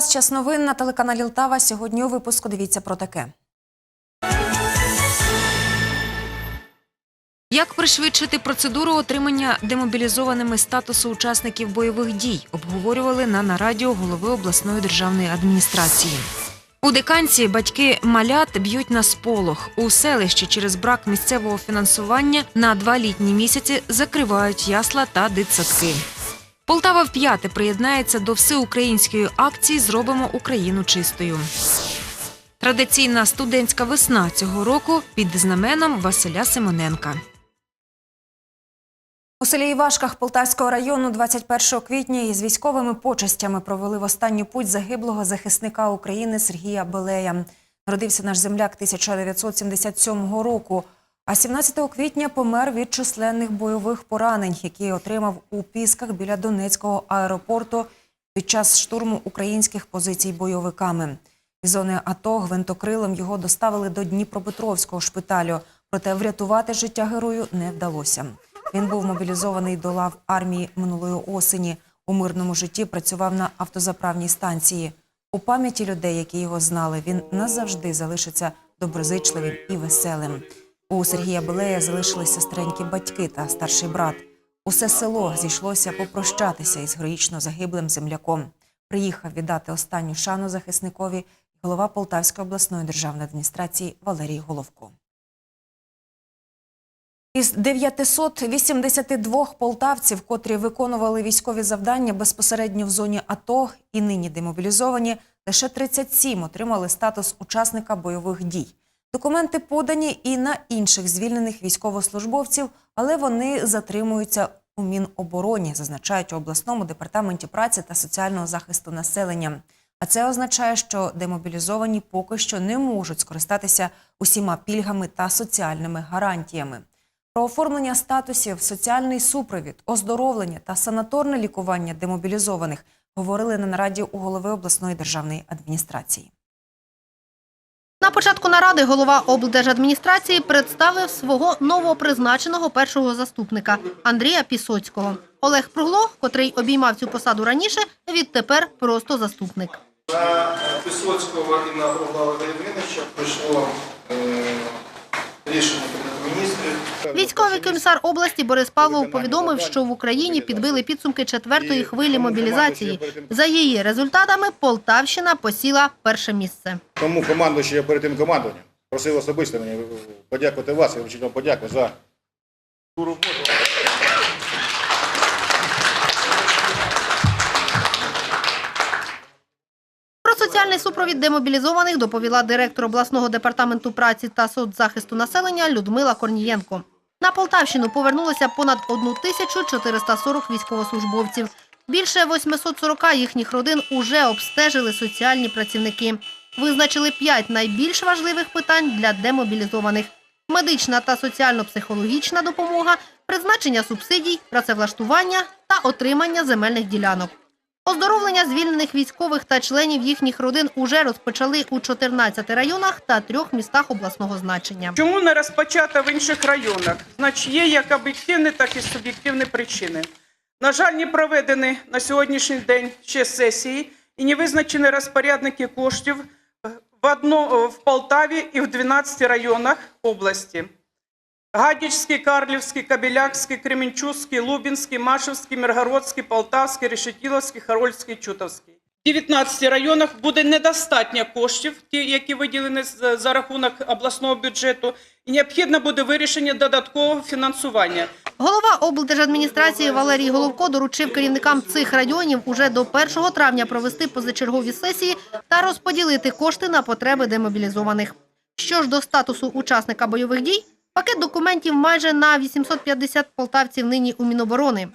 Вас. Час новин на телеканалі Лтава. Сьогодні у випуску дивіться про таке. Як пришвидшити процедуру отримання демобілізованими статусу учасників бойових дій, обговорювали на нараді голови обласної державної адміністрації. У диканці батьки малят б'ють на сполох. У селищі через брак місцевого фінансування на два літні місяці закривають ясла та дитсадки. Полтава вп'яте приєднається до всеукраїнської акції Зробимо Україну чистою. Традиційна студентська весна цього року під знаменом Василя Симоненка. У селі Івашках Полтавського району 21 квітня із військовими почестями провели в останню путь загиблого захисника України Сергія Белея. Народився наш земляк 1977 року. А 17 квітня помер від численних бойових поранень, які отримав у Пісках біля Донецького аеропорту під час штурму українських позицій бойовиками. Із зони АТО гвинтокрилом його доставили до Дніпропетровського шпиталю, проте врятувати життя герою не вдалося. Він був мобілізований до лав армії минулої осені. У мирному житті працював на автозаправній станції. У пам'яті людей, які його знали, він назавжди залишиться доброзичливим і веселим. У Сергія Белея залишилися старенькі батьки та старший брат. Усе село зійшлося попрощатися із героїчно загиблим земляком. Приїхав віддати останню шану захисникові голова Полтавської обласної державної адміністрації Валерій Головко. Із 982 полтавців, котрі виконували військові завдання безпосередньо в зоні АТО і нині демобілізовані, лише 37 отримали статус учасника бойових дій. Документи подані і на інших звільнених військовослужбовців, але вони затримуються у Мінобороні, зазначають у обласному департаменті праці та соціального захисту населення. А це означає, що демобілізовані поки що не можуть скористатися усіма пільгами та соціальними гарантіями. Про оформлення статусів, соціальний супровід, оздоровлення та санаторне лікування демобілізованих говорили на нараді у голови обласної державної адміністрації. На початку наради голова облдержадміністрації представив свого новопризначеного першого заступника Андрія Пісоцького. Олег Пругло, котрий обіймав цю посаду раніше, відтепер просто заступник. На Пісоцького і на Пругла Володимировича прийшло е, рішення міністрів. Військовий комісар області Борис Павлов повідомив, що в Україні підбили підсумки четвертої хвилі мобілізації. За її результатами Полтавщина посіла перше місце. Тому командуючий перед тим командуванням просив особисто мені подякувати вас і вручити вам подяку за ту роботу. Про супровід демобілізованих доповіла директор обласного департаменту праці та соцзахисту населення Людмила Корнієнко. На Полтавщину повернулося понад 1440 військовослужбовців. Більше 840 їхніх родин уже обстежили соціальні працівники. Визначили п'ять найбільш важливих питань для демобілізованих: медична та соціально-психологічна допомога, призначення субсидій, працевлаштування та отримання земельних ділянок. Оздоровлення звільнених військових та членів їхніх родин уже розпочали у 14 районах та трьох містах обласного значення. Чому не розпочато в інших районах? Значить, є як об'єктивні, так і суб'єктивні причини. На жаль, не проведені на сьогоднішній день ще сесії і не визначені розпорядники коштів в, одно, в Полтаві і в 12 районах області. Гадячський, Карлівський, Кабілякський, Кременчуцький, Лубінський, Машевський, Миргородський, Полтавський, Решетіловський, Харольський, Чутовський. В 19 районах буде недостатньо коштів, ті, які виділені за рахунок обласного бюджету, і необхідно буде вирішення додаткового фінансування. Голова облдержадміністрації Валерій Головко доручив керівникам цих районів уже до 1 травня провести позачергові сесії та розподілити кошти на потреби демобілізованих. Що ж до статусу учасника бойових дій, пакет документів майже на 850 полтавців нині у Міноборони.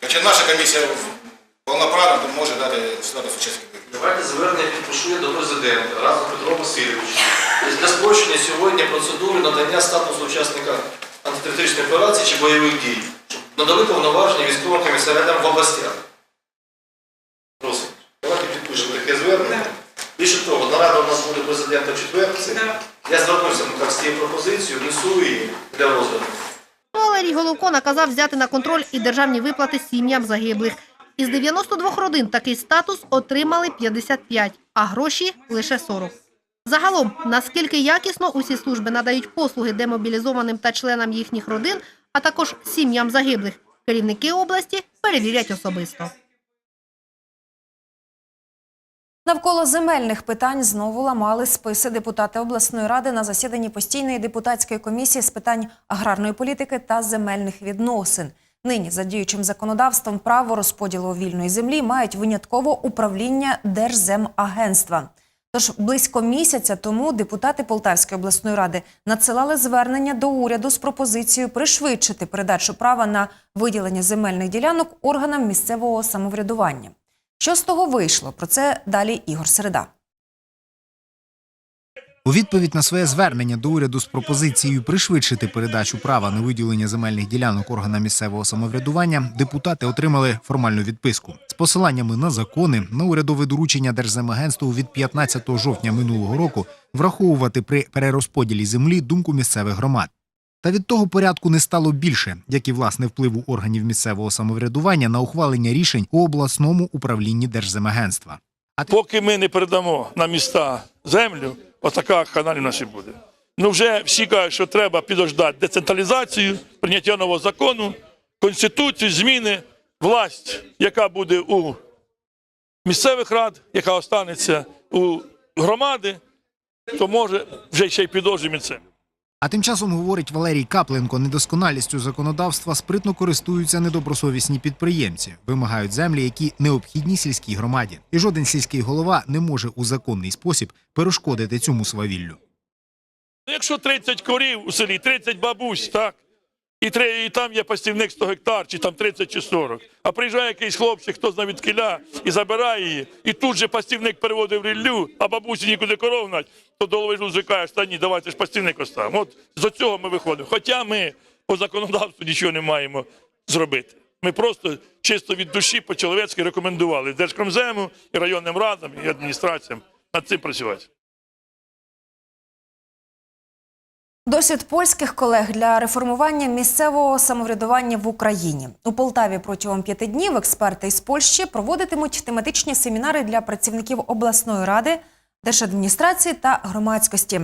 Значить, наша комісія повноправно може дати статус учасників. Давайте звернення підпишу я до президента разом з Петром Васильовичем. Тобто Для спрощення сьогодні процедури надання статусу учасника антитерористичної операції чи бойових дій, щоб надали повноваження військовим комісаріатам в областях. Просимо. Давайте підпишемо таке звернення. Більше того, нарада у нас буде президента в четвер. Я звернуся ну, так, з цією пропозицією, внесу її для розгляду. Валерій Головко наказав взяти на контроль і державні виплати сім'ям загиблих. Із 92 родин такий статус отримали 55, а гроші – лише 40. Загалом, наскільки якісно усі служби надають послуги демобілізованим та членам їхніх родин, а також сім'ям загиблих, керівники області перевірять особисто. Навколо земельних питань знову ламали списи депутати обласної ради на засіданні постійної депутатської комісії з питань аграрної політики та земельних відносин. Нині за діючим законодавством право розподілу вільної землі мають винятково управління Держземагентства. Тож близько місяця тому депутати Полтавської обласної ради надсилали звернення до уряду з пропозицією пришвидшити передачу права на виділення земельних ділянок органам місцевого самоврядування. Що з того вийшло? Про це далі Ігор Середа. У відповідь на своє звернення до уряду з пропозицією пришвидшити передачу права на виділення земельних ділянок органам місцевого самоврядування депутати отримали формальну відписку з посиланнями на закони на урядове доручення Держземагентству від 15 жовтня минулого року враховувати при перерозподілі землі думку місцевих громад. Та від того порядку не стало більше, як і власне впливу органів місцевого самоврядування на ухвалення рішень у обласному управлінні Держземагентства. Поки ми не передамо на міста землю, отака каналів у нас і буде. Ну вже всі кажуть, що треба підождати децентралізацію, прийняття нового закону, конституцію, зміни, власть, яка буде у місцевих рад, яка останеться у громади, то може вже ще й підозрюємо це. А тим часом говорить Валерій Капленко, недосконалістю законодавства спритно користуються недобросовісні підприємці, вимагають землі, які необхідні сільській громаді. І жоден сільський голова не може у законний спосіб перешкодити цьому свавіллю. Ну, якщо 30 корів у селі, 30 бабусь, так, і, і там є пастівник 100 гектар, чи там 30 чи 40, а приїжджає якийсь хлопчик, хто знає від кіля, і забирає її, і тут же пастівник переводив ріллю, а бабусі нікуди коров гнать, то до голови ж каже, та ні, давайте ж пастівник оставимо. От з цього ми виходимо. Хоча ми по законодавству нічого не маємо зробити. Ми просто чисто від душі по-чоловецьки рекомендували Держкомзему, і районним радам, і адміністраціям над цим працювати. Досвід польських колег для реформування місцевого самоврядування в Україні у Полтаві протягом п'яти днів експерти із Польщі проводитимуть тематичні семінари для працівників обласної ради, держадміністрації та громадськості.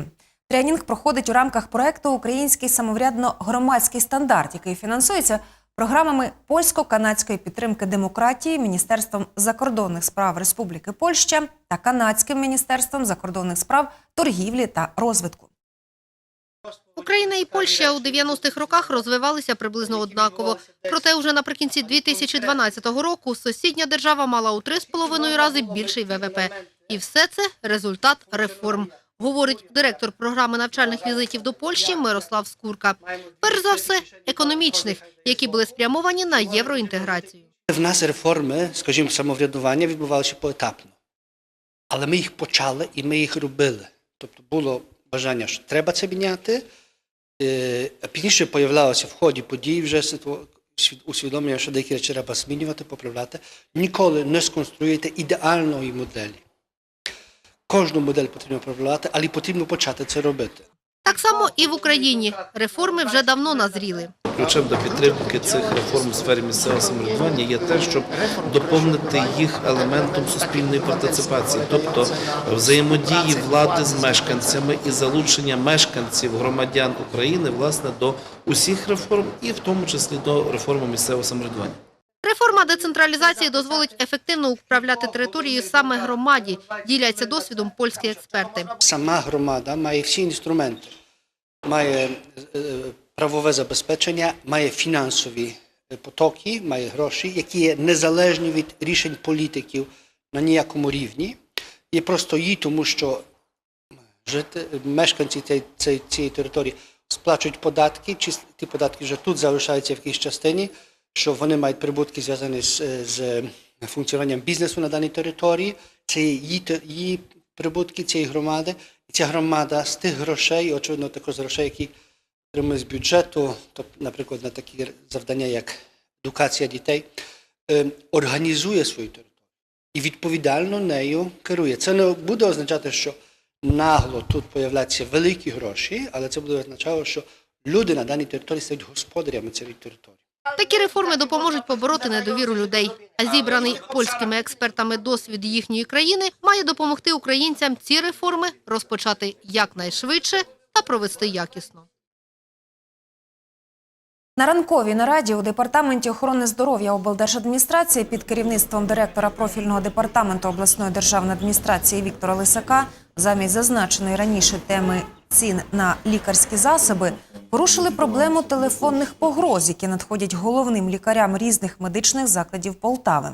Тренінг проходить у рамках проекту Український самоврядно-громадський стандарт, який фінансується програмами польсько-канадської підтримки демократії, Міністерством закордонних справ Республіки Польща та Канадським міністерством закордонних справ торгівлі та розвитку. Україна і Польща у 90-х роках розвивалися приблизно однаково. Проте уже наприкінці 2012 року сусідня держава мала у 3,5 рази більший ВВП. І все це результат реформ, говорить директор програми навчальних візитів до Польщі Мирослав Скурка. Перш за все, економічних, які були спрямовані на євроінтеграцію. В нас реформи, скажімо, самоврядування відбувалися поетапно. Але ми їх почали і ми їх робили. Тобто було бажання, що треба це міняти. А пізніше появлялося в ході подій вже усвідомлення, що деякі речі треба змінювати, поправляти. Ніколи не сконструюєте ідеальної моделі. Кожну модель потрібно поправляти, але потрібно почати це робити. Так само і в Україні реформи вже давно назріли. Ключем до підтримки цих реформ у сфері місцевого самоврядування є те, щоб доповнити їх елементом суспільної партиципації, тобто взаємодії влади з мешканцями і залучення мешканців громадян України власне до усіх реформ, і в тому числі до реформи місцевого самоврядування. Реформа децентралізації дозволить ефективно управляти територією саме громаді, діляться досвідом польські експерти. Сама громада має всі інструменти, має е, правове забезпечення, має фінансові е, потоки, має гроші, які є незалежні від рішень політиків на ніякому рівні. Є просто їй, тому що жити, мешканці цієї, цієї території сплачують податки, чи ті податки вже тут залишаються в якійсь частині, що вони мають прибутки зв'язані з, з функціонуванням бізнесу на даній території. Це її, її прибутки цієї громади. І ця громада з тих грошей, очевидно, також з грошей, які отримує з бюджету, тобто, наприклад, на такі завдання, як едукація дітей, е, організує свою територію і відповідально нею керує. Це не буде означати, що нагло тут появляться великі гроші, але це буде означати, що люди на даній території стають господарями цієї території. Такі реформи допоможуть побороти недовіру людей. А зібраний польськими експертами досвід їхньої країни має допомогти українцям ці реформи розпочати якнайшвидше та провести якісно. На ранковій нараді у департаменті охорони здоров'я облдержадміністрації під керівництвом директора профільного департаменту обласної державної адміністрації Віктора Лисака замість зазначеної раніше теми цін на лікарські засоби порушили проблему телефонних погроз, які надходять головним лікарям різних медичних закладів Полтави.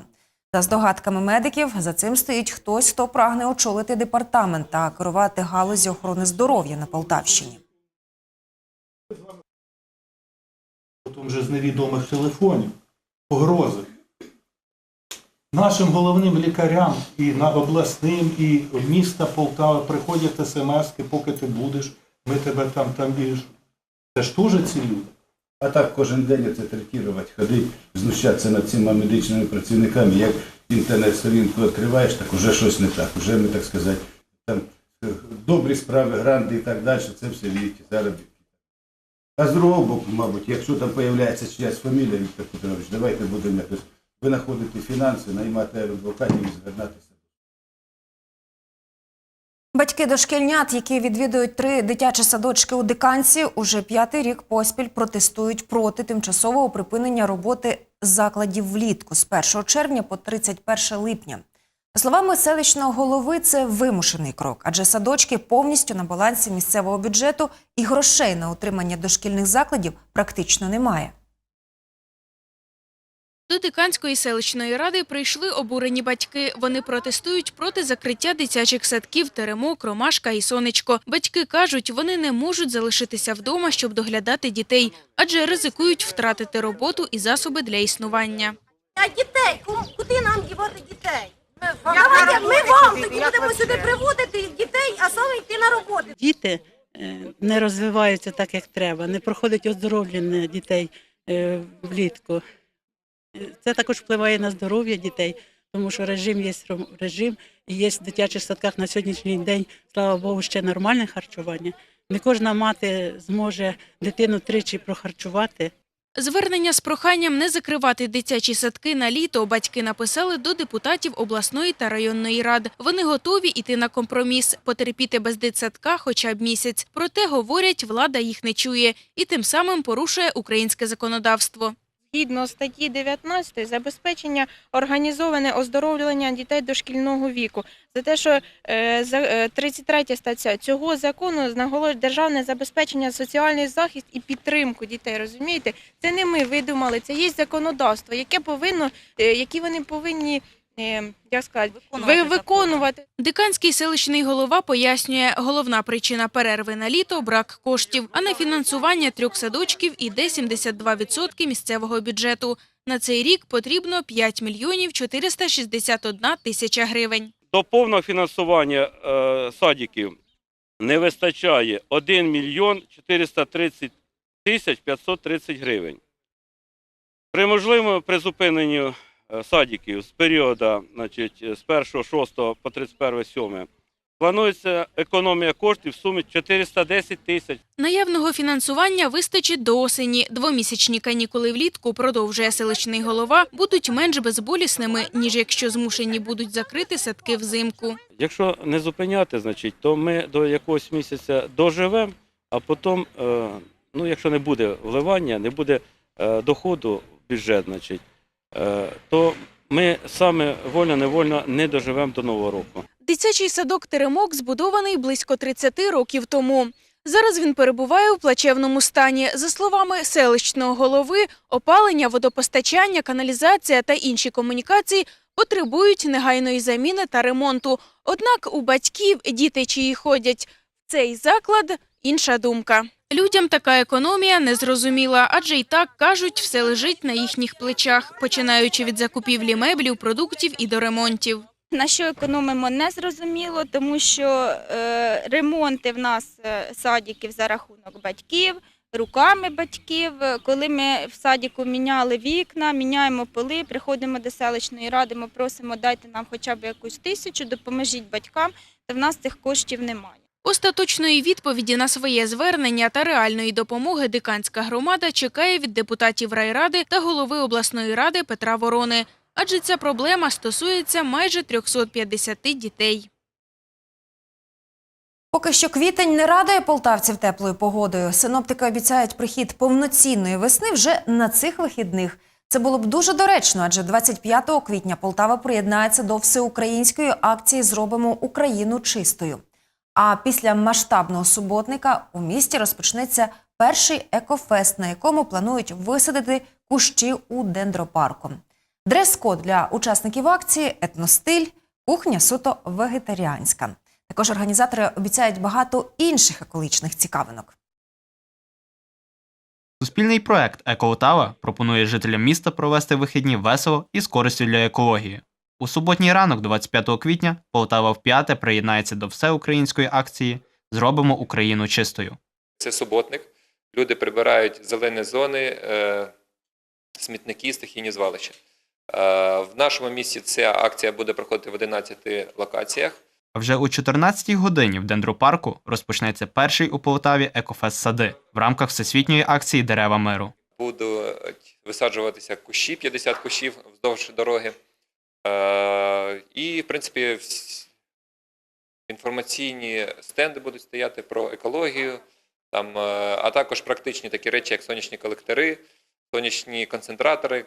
За здогадками медиків, за цим стоїть хтось, хто прагне очолити департамент та керувати галузі охорони здоров'я на Полтавщині. потім вже з невідомих телефонів, погрози. Нашим головним лікарям і на обласним, і в міста Полтава приходять смски, поки ти будеш, ми тебе там там більш. Це ж теж ці люди. А так кожен день це третувати, ходити, знущатися над цими медичними працівниками. Як інтернет-сторінку відкриваєш, так уже щось не так. Уже ми, так сказати, там е, добрі справи, гранди і так далі, це все віки, заробітки. А з другого боку, мабуть, якщо там з'являється чиясь фамілія, Віктор Петрович, давайте будемо якось винаходити фінанси, наймати адвокатів і звертатися. Батьки дошкільнят, які відвідують три дитячі садочки у Диканці, уже п'ятий рік поспіль протестують проти тимчасового припинення роботи закладів влітку з 1 червня по 31 липня. Словами селищного голови, це вимушений крок, адже садочки повністю на балансі місцевого бюджету і грошей на утримання дошкільних закладів практично немає. До Диканської селищної ради прийшли обурені батьки. Вони протестують проти закриття дитячих садків Теремок, Ромашка і Сонечко. Батьки кажуть, вони не можуть залишитися вдома, щоб доглядати дітей, адже ризикують втратити роботу і засоби для існування. А дітей, куди нам дівати дітей? Давайте ми вам тоді будемо сюди приводити дітей, а саме йти на роботу. Діти е, не розвиваються так, як треба, не проходить оздоровлення дітей е, влітку. Це також впливає на здоров'я дітей, тому що режим є режим, і є в дитячих садках на сьогоднішній день, слава Богу, ще нормальне харчування. Не кожна мати зможе дитину тричі прохарчувати. Звернення з проханням не закривати дитячі садки на літо батьки написали до депутатів обласної та районної рад. Вони готові йти на компроміс, потерпіти без дитсадка хоча б місяць. Проте, говорять, влада їх не чує і тим самим порушує українське законодавство. Згідно статті 19 забезпечення організоване оздоровлення дітей дошкільного віку. За те, що е, за, е, 33 стаття цього закону наголошує державне забезпечення, соціальний захист і підтримку дітей. Розумієте, це не ми видумали, це є законодавство, яке повинно, е, які вони повинні е, як сказати, ви- виконувати. Диканський селищний голова пояснює, головна причина перерви на літо – брак коштів, а на фінансування трьох садочків іде 72% місцевого бюджету. На цей рік потрібно 5 мільйонів 461 тисяча гривень. До повного фінансування е, садиків не вистачає 1 мільйон 430 тисяч 530 гривень. При можливому призупиненню е, садиків з періоду значить, з 1.6 по 31.7 планується економія коштів в сумі 410 тисяч. Наявного фінансування вистачить до осені. Двомісячні канікули влітку, продовжує селищний голова, будуть менш безболісними, ніж якщо змушені будуть закрити садки взимку. Якщо не зупиняти, значить, то ми до якогось місяця доживемо, а потім, е, ну, якщо не буде вливання, не буде е, доходу в бюджет, значить, е, то ми саме вольно-невольно не доживемо до Нового року. Дитячий садок «Теремок» збудований близько 30 років тому. Зараз він перебуває у плачевному стані. За словами селищного голови, опалення, водопостачання, каналізація та інші комунікації потребують негайної заміни та ремонту. Однак у батьків, діти чиї ходять в цей заклад, інша думка. Людям така економія не зрозуміла, адже й так, кажуть, все лежить на їхніх плечах, починаючи від закупівлі меблів, продуктів і до ремонтів. На що економимо, не зрозуміло, тому що е, ремонти в нас е, садиків за рахунок батьків, руками батьків. Коли ми в садіку міняли вікна, міняємо поли, приходимо до селищної ради, ми просимо дайте нам хоча б якусь тисячу, допоможіть батькам, та в нас цих коштів немає. Остаточної відповіді на своє звернення та реальної допомоги диканська громада чекає від депутатів райради та голови обласної ради Петра Ворони. Адже ця проблема стосується майже 350 дітей. Поки що квітень не радує полтавців теплою погодою. Синоптики обіцяють прихід повноцінної весни вже на цих вихідних. Це було б дуже доречно, адже 25 квітня Полтава приєднається до всеукраїнської акції Зробимо Україну чистою. А після масштабного суботника у місті розпочнеться перший екофест, на якому планують висадити кущі у дендропарку. Дрес-код для учасників акції етностиль, кухня суто вегетаріанська. Також організатори обіцяють багато інших екологічних цікавинок. Суспільний проект «Еко-Отава» пропонує жителям міста провести вихідні весело і з користю для екології. У суботній ранок, 25 квітня, Полтава вп'яте приєднається до всеукраїнської акції Зробимо Україну чистою. Це суботник. Люди прибирають зелені зони, е, смітники, стихійні звалища. Е, в нашому місті ця акція буде проходити в 11 локаціях. А вже о 14-й годині в дендропарку розпочнеться перший у Полтаві екофест сади в рамках всесвітньої акції Дерева миру. Будуть висаджуватися кущі, 50 кущів вздовж дороги. Е, і, в принципі, інформаційні стенди будуть стояти про екологію, там, е, а також практичні такі речі, як сонячні колектори, сонячні концентратори,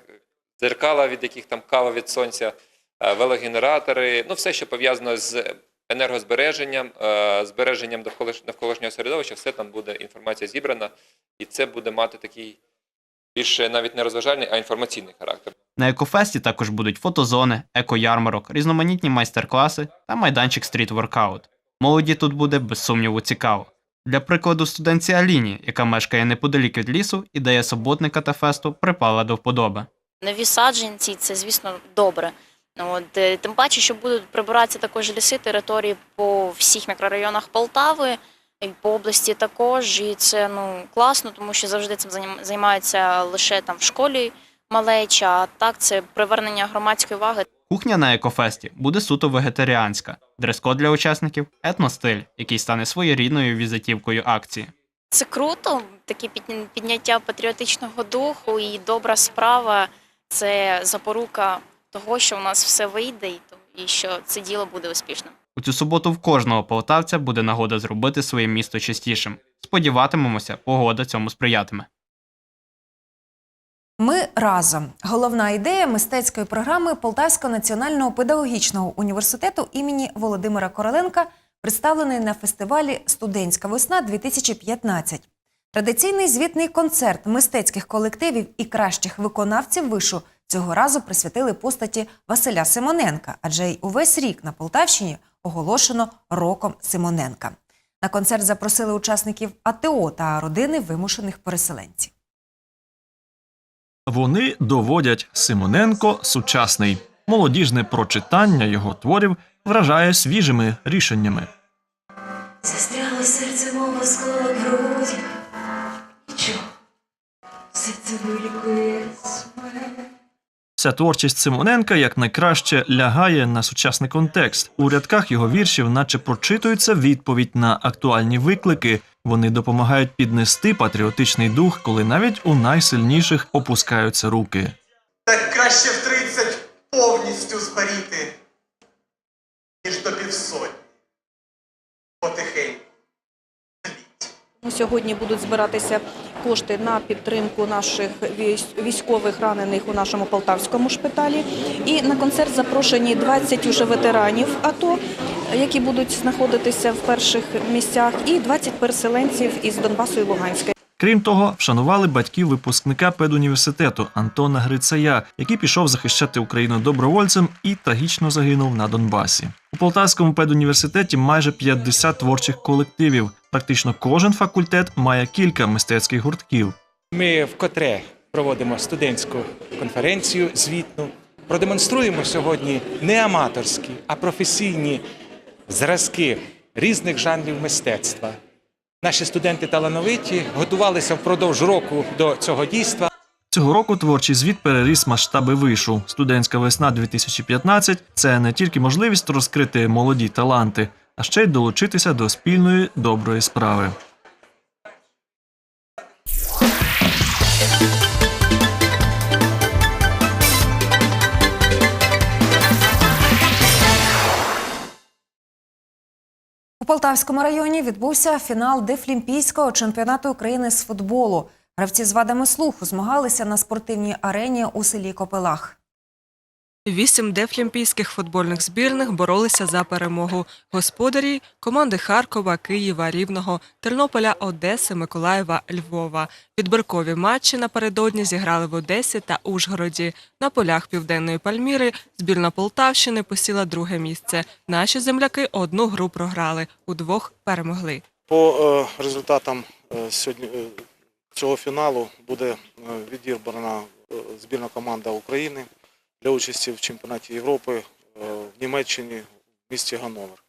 дзеркала, від яких там кава від сонця, е, велогенератори, ну все, що пов'язано з енергозбереженням, збереженням навколишнього середовища, все там буде інформація зібрана, і це буде мати такий більше навіть не розважальний, а інформаційний характер. На екофесті також будуть фотозони, екоярмарок, різноманітні майстер-класи та майданчик стріт-воркаут. Молоді тут буде без сумніву цікаво. Для прикладу, студентці Аліні, яка мешкає неподалік від лісу, ідея суботника та фесту припала до вподоби. Нові саджанці це, звісно, добре. От, е, тим паче, що будуть прибиратися також ліси, території по всіх мікрорайонах Полтави, і по області також. І це ну, класно, тому що завжди цим займаються лише там в школі малеча, а так це привернення громадської уваги. Кухня на екофесті буде суто вегетаріанська. Дрес-код для учасників етностиль, який стане своєрідною візитівкою акції. Це круто, таке підняття патріотичного духу і добра справа це запорука того, що у нас все вийде і що це діло буде успішним. Цю суботу в кожного полтавця буде нагода зробити своє місто чистішим. Сподіватимемося, погода цьому сприятиме. Ми разом. Головна ідея мистецької програми Полтавського національного педагогічного університету імені Володимира Короленка представлений на фестивалі Студентська весна 2015. Традиційний звітний концерт мистецьких колективів і кращих виконавців вишу цього разу присвятили постаті Василя Симоненка, адже й увесь рік на Полтавщині оголошено роком Симоненка. На концерт запросили учасників АТО та родини вимушених переселенців. Вони доводять Симоненко сучасний. Молодіжне прочитання його творів вражає свіжими рішеннями. Застряло серце мого скло грудях. Нічого, все це вилікує смерть. Вся творчість Симоненка як найкраще лягає на сучасний контекст. У рядках його віршів, наче прочитується відповідь на актуальні виклики. Вони допомагають піднести патріотичний дух, коли навіть у найсильніших опускаються руки. Так краще в 30 повністю згоріти, ніж до півсотні. Потихеньку. Сьогодні будуть збиратися кошти на підтримку наших військових ранених у нашому полтавському шпиталі. І на концерт запрошені 20 уже ветеранів АТО, які будуть знаходитися в перших місцях, і 20 переселенців із Донбасу і Луганська. Крім того, вшанували батьків випускника педуніверситету Антона Грицая, який пішов захищати Україну добровольцем і трагічно загинув на Донбасі. У Полтавському педуніверситеті майже 50 творчих колективів. Практично кожен факультет має кілька мистецьких гуртків. Ми вкотре проводимо студентську конференцію звітну. Продемонструємо сьогодні не аматорські, а професійні зразки різних жанрів мистецтва. Наші студенти талановиті готувалися впродовж року до цього дійства. Цього року творчий звіт переріс масштаби вишу. Студентська весна 2015 – це не тільки можливість розкрити молоді таланти, а ще й долучитися до спільної доброї справи. Полтавському районі відбувся фінал Дефлімпійського чемпіонату України з футболу. Гравці з вадами слуху змагалися на спортивній арені у селі Копилах. Вісім дефлімпійських футбольних збірних боролися за перемогу. Господарі команди Харкова, Києва, Рівного, Тернополя, Одеси, Миколаєва, Львова. Відбіркові матчі напередодні зіграли в Одесі та Ужгороді. На полях Південної Пальміри збірна Полтавщини посіла друге місце. Наші земляки одну гру програли, удвох перемогли. По е, результатам е, сьогодні е, цього фіналу буде відібрана е, збірна команда України для участі в чемпіонаті Європи е, в Німеччині в місті Ганновер.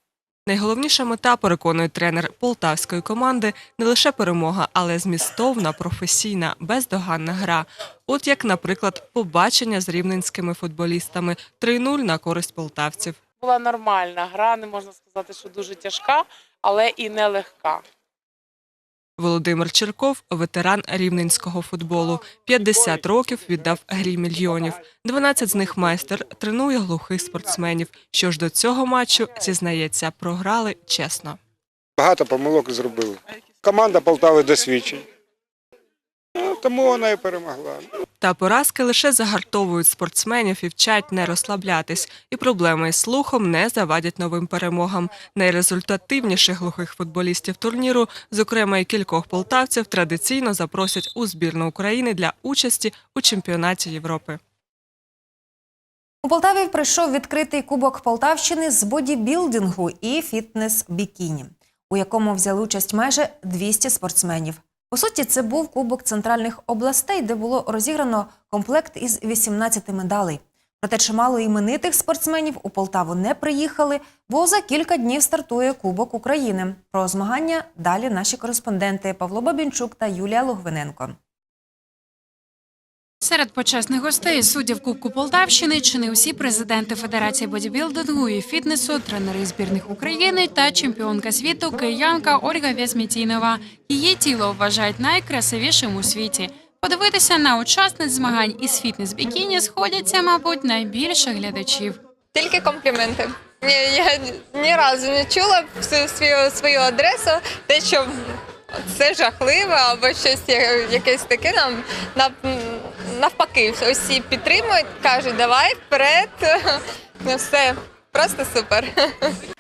Найголовніша мета, переконує тренер полтавської команди, не лише перемога, але змістовна, професійна, бездоганна гра. От як, наприклад, побачення з рівненськими футболістами 3-0 на користь полтавців. Була нормальна гра, не можна сказати, що дуже тяжка, але і нелегка. Володимир Черков, ветеран рівненського футболу. 50 років віддав грі мільйонів. 12 з них майстер тренує глухих спортсменів. Що ж до цього матчу, зізнається, програли чесно. Багато помилок зробили. Команда Полтави досвідчень. Ну, тому вона і перемогла. Та поразки лише загартовують спортсменів і вчать не розслаблятись, і проблеми із слухом не завадять новим перемогам. Найрезультативніших глухих футболістів турніру, зокрема і кількох полтавців, традиційно запросять у збірну України для участі у чемпіонаті Європи. У Полтаві пройшов відкритий кубок Полтавщини з бодібілдингу і фітнес-бікіні, у якому взяли участь майже 200 спортсменів. По суті, це був кубок центральних областей, де було розіграно комплект із 18 медалей. Проте чимало іменитих спортсменів у Полтаву не приїхали, бо за кілька днів стартує Кубок України. Про змагання далі наші кореспонденти Павло Бабінчук та Юлія Логвиненко. Серед почесних гостей суддів Кубку Полтавщини чи не усі президенти Федерації бодібілдингу і фітнесу, тренери збірних України та чемпіонка світу киянка Ольга Вєсмітінова. Її тіло вважають найкрасивішим у світі. Подивитися на учасниць змагань із фітнес-бікіні сходяться, мабуть, найбільше глядачів. Тільки компліменти. Ні, я ні разу не чула свою, свою адресу, те, що це жахливо або щось якесь таке нам нав- навпаки. Усі підтримують, кажуть, давай вперед. Ну все, просто супер.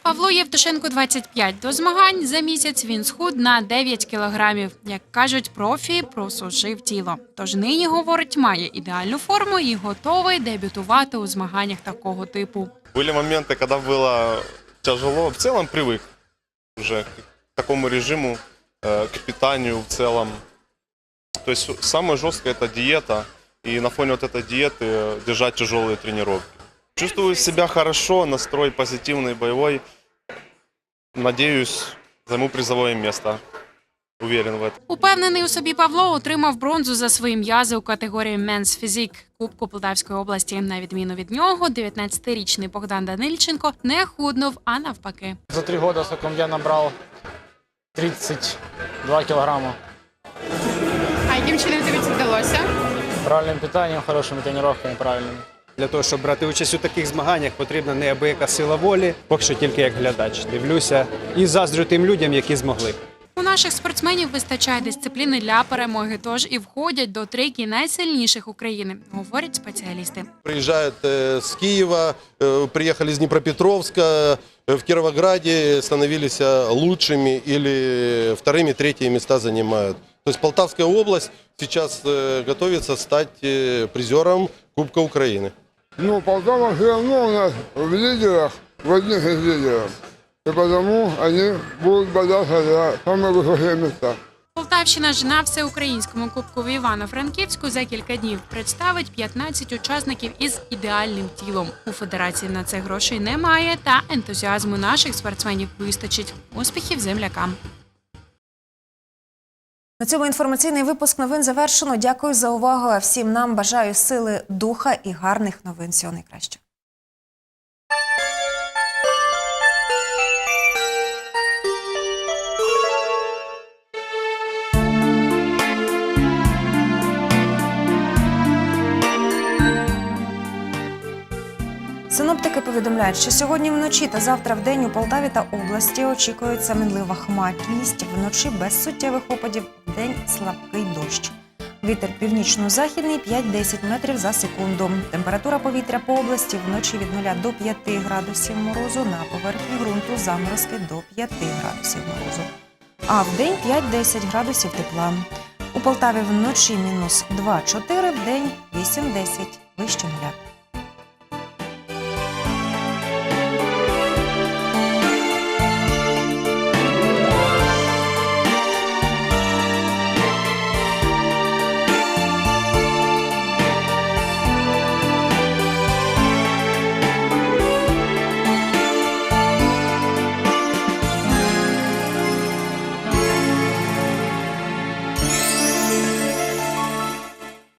Павло Євтушенко 25. До змагань за місяць він схуд на 9 кілограмів. Як кажуть, профі просушив тіло. Тож нині говорить, має ідеальну форму і готовий дебютувати у змаганнях такого типу. Были моменты, когда было тяжело. В целом привык уже к такому режиму, э, к питанию в целом. То есть самое жесткое это диета. И на фоне вот этой диеты э, держать тяжелые тренировки. Чувствую себя хорошо, настрой позитивный, боевой. Надеюсь, займу призовое место. Уверен в этом. Упевнений у собі Павло отримав бронзу за свої м'язи у категорії Men's Physique Кубку Полтавської області. На відміну від нього, 19-річний Богдан Данильченко не худнув, а навпаки. За три года соком я набрал 32 килограмма. А яким чином тобі це вдалося? Правильным питанием, хорошими тренировками, правильными. Для того, щоб брати участь у таких змаганнях, потрібна неабияка сила волі. Поки що тільки як глядач. Дивлюся і заздрю тим людям, які змогли. У наших спортсменів вистачає дисципліни для перемоги, тож і входять до трійки найсильніших України, говорять спеціалісти. Приезжают э, с Киева, э, приехали из Днепропетровска, э, в Кировограде становились э, лучшими или вторыми, третьи места занимают. То есть Полтавская область сейчас э, готовится стать э, призером Кубка Украины. Ну, Полтава все равно у нас в лидерах, в одних из лидеров. И потому они будут бодаться за самые высокие места. Полтавщина ж на всеукраїнському кубку в Івано-Франківську за кілька днів представить 15 учасників із ідеальним тілом. У федерації на це грошей немає, та ентузіазму наших спортсменів вистачить. Успіхів землякам. На цьому інформаційний випуск новин завершено. Дякую за увагу. А всім нам бажаю сили духа і гарних новин. Всього найкращого. Повідомляють, що сьогодні вночі та завтра в день у Полтаві та області очікується мінлива хмарність. Вночі без суттєвих опадів, в день слабкий дощ. Вітер північно-західний 5-10 метрів за секунду. Температура повітря по області вночі від 0 до 5 градусів морозу, на поверхні ґрунту заморозки до 5 градусів морозу. А в день 5-10 градусів тепла. У Полтаві вночі мінус 2-4, в день 8-10 вище нуля.